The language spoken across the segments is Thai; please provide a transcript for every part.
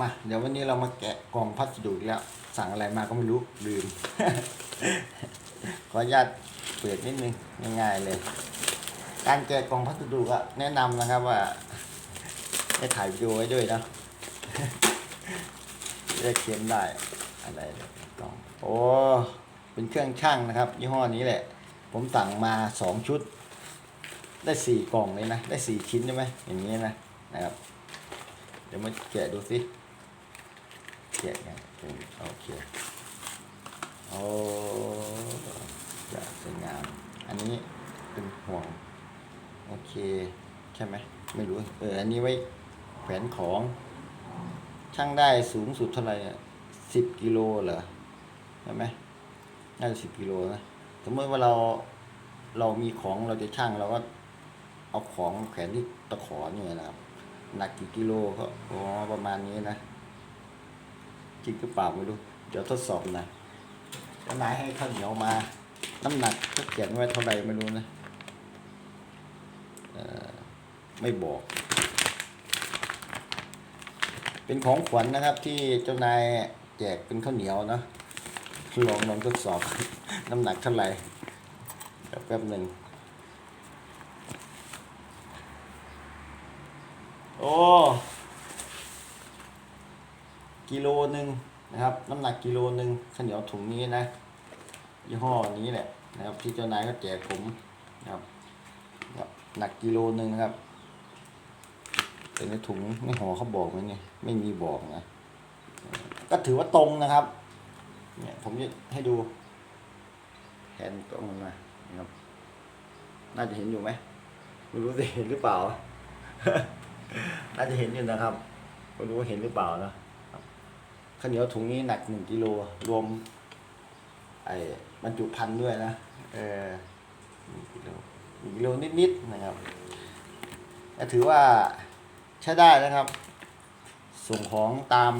มาเดี๋ยววันนี้เรามาแกะกล่องพัสดุแล้ว สั่งอะไรมาก็ไม่รู้ลืม ขออนุญาตเปิดนิดนึงง่ายๆเลย การแกะกล่องพัสดุก็แนะนำนะครับว่าให้ถ่ายวิดีโอไว้ด้วยนะจะได้เขียนได้อะไรเนี่ยกล่องโอ้เป็นเครื่องช่างนะครับ ยี่ห้อนี้แหละ ผมสั่งมาสองชุด ได้สี่กล่องเลยนะ ได้สี่ชิ้นใช่ไหมอย่างนี้นะนะครับ เดี๋ยวมาแกะดูสิ แกะกันโอเคโอ้จะสวยงาม อันนี้เป็นห่วง โอเคใช่ไหมไม่รู้ เออ อันนี้ไว้แขวนของ ช่างได้สูงสุดเท่าไหร่สิบกิโลเหรอใช่ไหมน่าจะสิบกิโลนะ สมมติว่าเราเรามีของเราจะช่างเราก็เอาของแขวนที่ตะขอเนี่ยนะครับ หนักกี่กิโลก็อ๋อประมาณนี้นะ จริงหรือเปล่าไม่รู้ เดี๋ยวทดสอบนะเจ้านายให้ข้าวเหนียวมา น้ำหนักเขาเขียนไว้เท่าไหร่ไม่รู้นะไม่บอก เป็นของขวัญนะครับ ที่เจ้านายแจกเป็นข้าวเหนียวเนาะลองลองทดสอบ น้ำหนักเท่าไหร่แป๊บหนึ่งโอ้ กิโลหนึ่งนะครับน้ำหนักกิโลหนึ่งข้าวเหนียวถุงนี้นะยี่ห้อนี้แหละนะครับที่เจ้านายก็แจกผมนะครับหนักกิโลหนึ่งนะครับแต่ในถุงในห่อเขาบอกไหมเนี่ยไม่มีบอกนะก็ถือว่าตรงนะครับ เนี่ยผมจะให้ดูแผนตรงมันมานะครับ น่าจะเห็นอยู่ไหมไม่รู้จะเห็นหรือเปล่า น่าจะเห็นอยู่นะครับไม่รู้ว่าเห็นหรือเปล่านะ ข้าวเหนียวถุงนี้หนักหนึ่งกิโลรวม ไอ้บรรจุพันธุ์ด้วยนะเออหนึ่งกิโลหนึ่งกิโลนิดๆนะครับถือว่าใช้ได้นะครับ ส่งของตาม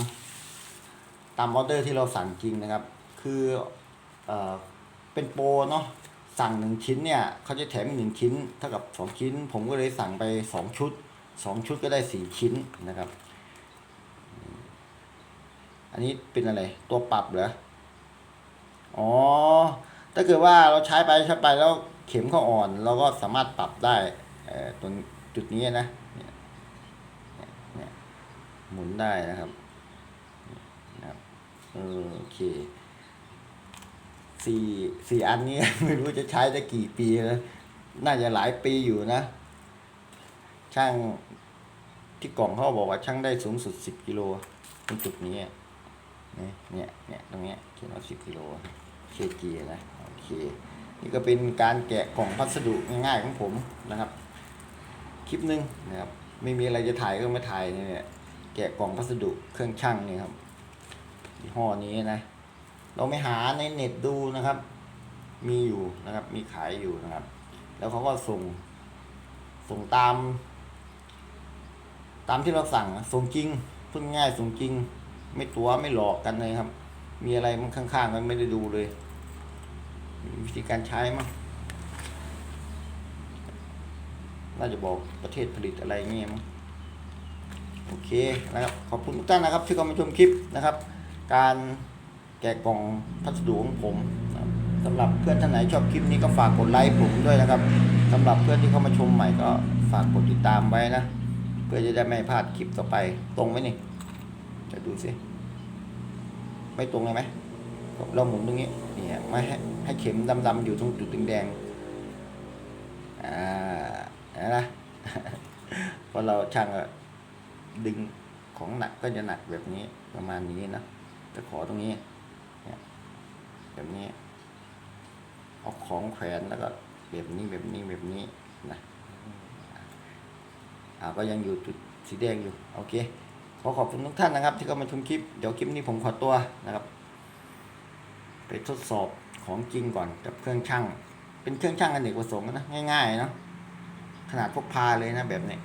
ตามออเดอร์ที่เราสั่งจริงนะครับ คือเออเป็นโปรเนาะสั่งหนึ่งชิ้นเนี่ยเขาจะแถมอีกหนึ่งชิ้นเท่ากับสองชิ้น ผมก็เลยสั่งไปสองชุดสองชุดก็ได้สี่ชิ้นนะครับ อันนี้เป็นอะไร ตัวปรับเหรอ อ๋อ ถ้าเกิดว่าเราใช้ไปใช้ไปแล้วเข็มเขาอ่อน เราก็สามารถปรับได้เออตรงจุดนี้นะเนี่ยเนี่ยหมุนได้นะครับนะครับโอเคสี่สี่อันนี้ไม่รู้จะใช้ได้กี่ปีแล้วน่าจะหลายปีอยู่นะ ช่างที่กล่องเขาบอกว่าช่างได้สูงสุดสิบกิโลตรงจุดนี้ เนี่ยเนี่ยเนี่ยตรงเนี้ยเขียนว่าสิบกิโลเคจีนะโอเคนี่ก็เป็นการแกะกล่องพัสดุง่ายๆของผมนะครับ คลิปหนึงนะครับไม่มีอะไรจะถ่ายก็มาถ่ายเนี่ยแกะกล่องพัสดุเครื่องช่างนี่ครับยี่ห้อนี้นะ เราไม่หาในเน็ตดูนะครับ มีอยู่นะครับ มีขายอยู่นะครับ แล้วเขาก็ส่งส่งตาม ตามที่เราสั่งส่งจริงพูดง่ายส่งจริง ไม่ตัวไม่หลอกกันเลยครับ มีอะไรมันข้างๆกันไม่ได้ดูเลย วิธีการใช้มั้งน่าจะบอกประเทศผลิตอะไรเงี้ยมั้งโอเคนะครับขอบคุณทุกท่านนะครับที่เข้ามาชมคลิปนะครับ การแกะกล่องพัสดุของผมสำหรับเพื่อนท่านไหนชอบคลิปนี้ก็ฝากกดไลค์ผมด้วยนะครับสำหรับเพื่อนที่เข้ามาชมใหม่ก็ฝากกดติดตามไว้นะ เพื่อจะได้ไม่พลาดคลิปต่อไปตรงไหมนี่ จะดูสิไม่ตรงเลยไหมเราหมุนตรงนี้เนี่ยไม่ให้ให้เข็มดำๆอยู่ตรงจุดแดงๆอ่าเห็นไหมพอเราช่างดึงของหนักก็จะหนักแบบนี้ประมาณนี้นะจะขอตรงนี้แบบนี้เอาของแขวนแล้วก็แบบนี้แบบนี้แบบนี้นะอ่าก็ยังอยู่จุดสีแดงอยู่โอเค ขอขอบคุณทุกท่านนะครับ ที่เข้ามาชมคลิป เดี๋ยวคลิปนี้ผมขอตัวนะครับ ไปทดสอบของจริงก่อนกับเครื่องช่าง เป็นเครื่องช่างอเนกประสงค์นะง่ายๆเนาะขนาดพกพาเลยนะแบบนี้